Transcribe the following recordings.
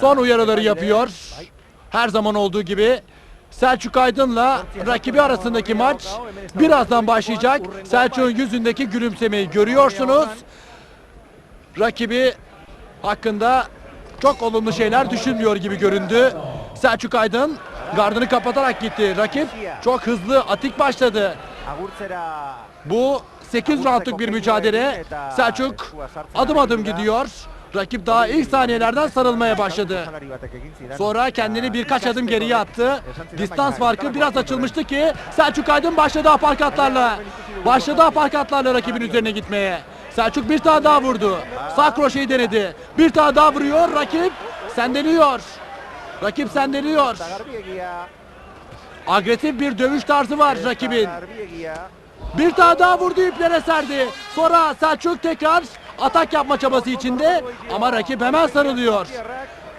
son uyarıları yapıyor. Her zaman olduğu gibi Selçuk Aydın'la rakibi arasındaki maç birazdan başlayacak. Selçuk'un yüzündeki gülümsemeyi görüyorsunuz. Rakibi hakkında çok olumlu şeyler düşünmüyor gibi göründü. Selçuk Aydın gardını kapatarak gitti. Rakip çok hızlı atik başladı. Bu 8 roundluk bir mücadele. Selçuk adım adım gidiyor. Rakip daha ilk saniyelerden sarılmaya başladı. Sonra kendini birkaç adım geriye attı. Distans farkı biraz açılmıştı ki Selçuk Aydın başladı aparkatlarla. Başladı aparkatlarla rakibin üzerine gitmeye. Selçuk bir tane daha vurdu. Sağ kroşeyi denedi. Bir tane daha vuruyor. Rakip sendeliyor. Rakip sendeliyor. Agresif bir dövüş tarzı var rakibin. Bir tane daha vurdu iplere serdi. Sonra Selçuk tekrar atak yapma çabası içinde ama rakip hemen sarılıyor.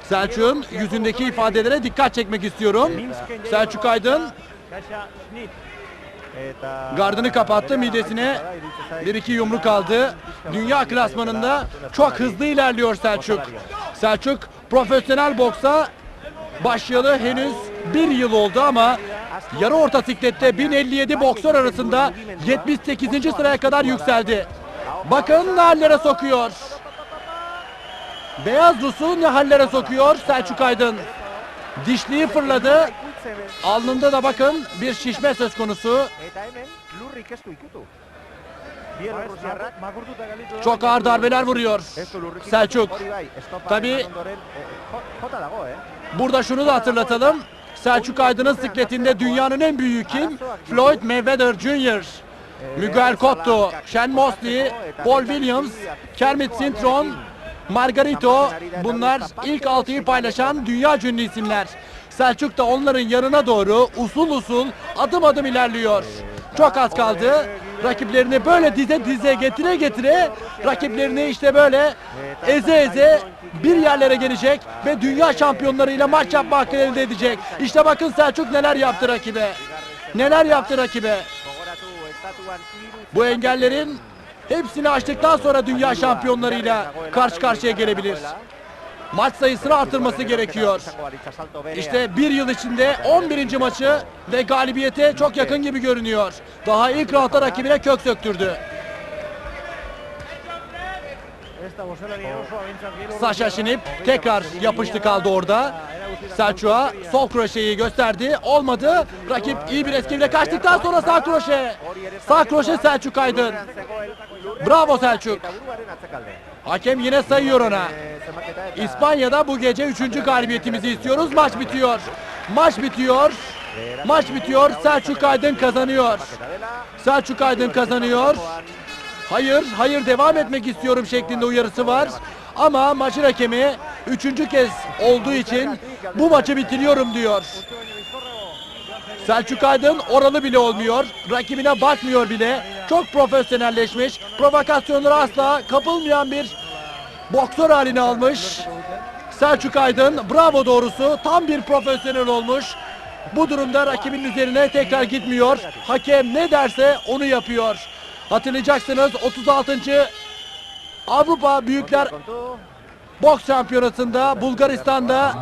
Selçuk'un yüzündeki ifadelere dikkat çekmek istiyorum. Selçuk Aydın gardını kapattı midesine bir iki yumruk aldı. Dünya klasmanında çok hızlı ilerliyor Selçuk. Selçuk profesyonel boksa başlayalı henüz bir yıl oldu ama yarı orta siklette 1057 boksör arasında 78. sıraya kadar yükseldi. Bakın ne hallere sokuyor. Beyaz Rus'u ne hallere sokuyor Selçuk Aydın. Dişliği fırladı. Alnında da bakın bir şişme söz konusu. Çok ağır darbeler vuruyor. Selçuk. Tabii Burada şunu da hatırlatalım. Selçuk Aydın'ın sikletinde dünyanın en büyüğü kim? Floyd Mayweather Jr. Miguel Cotto, Shane Mosley, Paul Williams, Kermit Cintron, Margarito bunlar ilk altıyı paylaşan dünya ünlü isimler. Selçuk da onların yanına doğru usul usul adım adım ilerliyor. Çok az kaldı. Rakiplerini böyle dize dize getire getire rakiplerini işte böyle eze eze bir yerlere gelecek ve dünya şampiyonlarıyla maç yapma hakkı elde edecek. İşte bakın Selçuk neler yaptı rakibe. Neler yaptı rakibe. Bu engellerin hepsini aştıktan sonra dünya şampiyonlarıyla karşı karşıya gelebilir. Maç sayısını artırması gerekiyor. İşte bir yıl içinde 11. maçı ve galibiyete çok yakın gibi görünüyor. Daha ilk roundda rakibine kök söktürdü. Sasha Şinip tekrar yapıştı kaldı orada. Selçuk'a sol kroşeyi gösterdi. Olmadı. Rakip iyi bir eskiyle kaçtıktan sonra sağ kroşe. Sağ kroşe Selçuk Aydın. Bravo Selçuk. Hakem yine sayıyor ona. İspanya'da bu gece 3. galibiyetimizi istiyoruz. Maç bitiyor. Maç bitiyor. Maç bitiyor. Selçuk Aydın kazanıyor. Selçuk Aydın kazanıyor. Hayır, hayır devam etmek istiyorum şeklinde uyarısı var. Ama maçın hakemi üçüncü kez olduğu için bu maçı bitiriyorum diyor. Selçuk Aydın oralı bile olmuyor. Rakibine bakmıyor bile. Çok profesyonelleşmiş. Provokasyonlara asla kapılmayan bir boksör halini almış. Selçuk Aydın bravo doğrusu tam bir profesyonel olmuş. Bu durumda rakibin üzerine tekrar gitmiyor. Hakem ne derse onu yapıyor. Hatırlayacaksınız 36. Avrupa Büyükler Boks Şampiyonası'nda Bulgaristan'da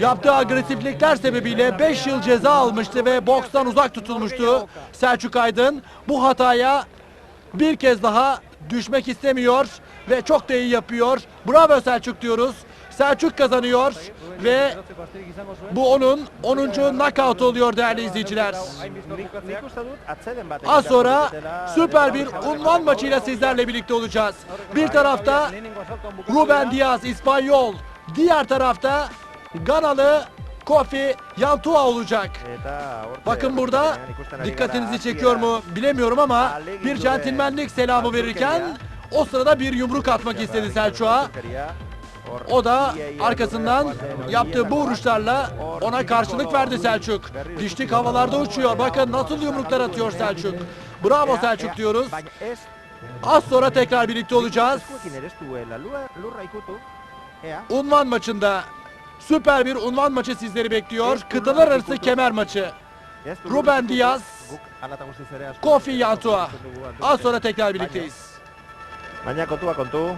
yaptığı agresiflikler sebebiyle 5 yıl ceza almıştı ve bokstan uzak tutulmuştu Selçuk Aydın. Bu hataya bir kez daha düşmek istemiyor ve çok da iyi yapıyor. Bravo Selçuk diyoruz. Selçuk kazanıyor ve bu onun 10. knockout oluyor değerli izleyiciler. Az sonra süper bir unvan maçıyla sizlerle birlikte olacağız. Bir tarafta Ruben Diaz İspanyol, diğer tarafta Ganalı Kofi Yantua olacak. Bakın burada dikkatinizi çekiyor mu bilemiyorum ama bir centilmenlik selamı verirken o sırada bir yumruk atmak istedi Selçuk'a. O da arkasından yaptığı bu vuruşlarla ona karşılık verdi Selçuk. Dişlik havalarda uçuyor. Bakın nasıl yumruklar atıyor Selçuk. Bravo Selçuk diyoruz. Az sonra tekrar birlikte olacağız. Unvan maçında süper bir unvan maçı sizleri bekliyor. Kıtalar arası kemer maçı. Ruben Diaz, Kofi Yantua. Az sonra tekrar birlikteyiz. Baina kontua kontu,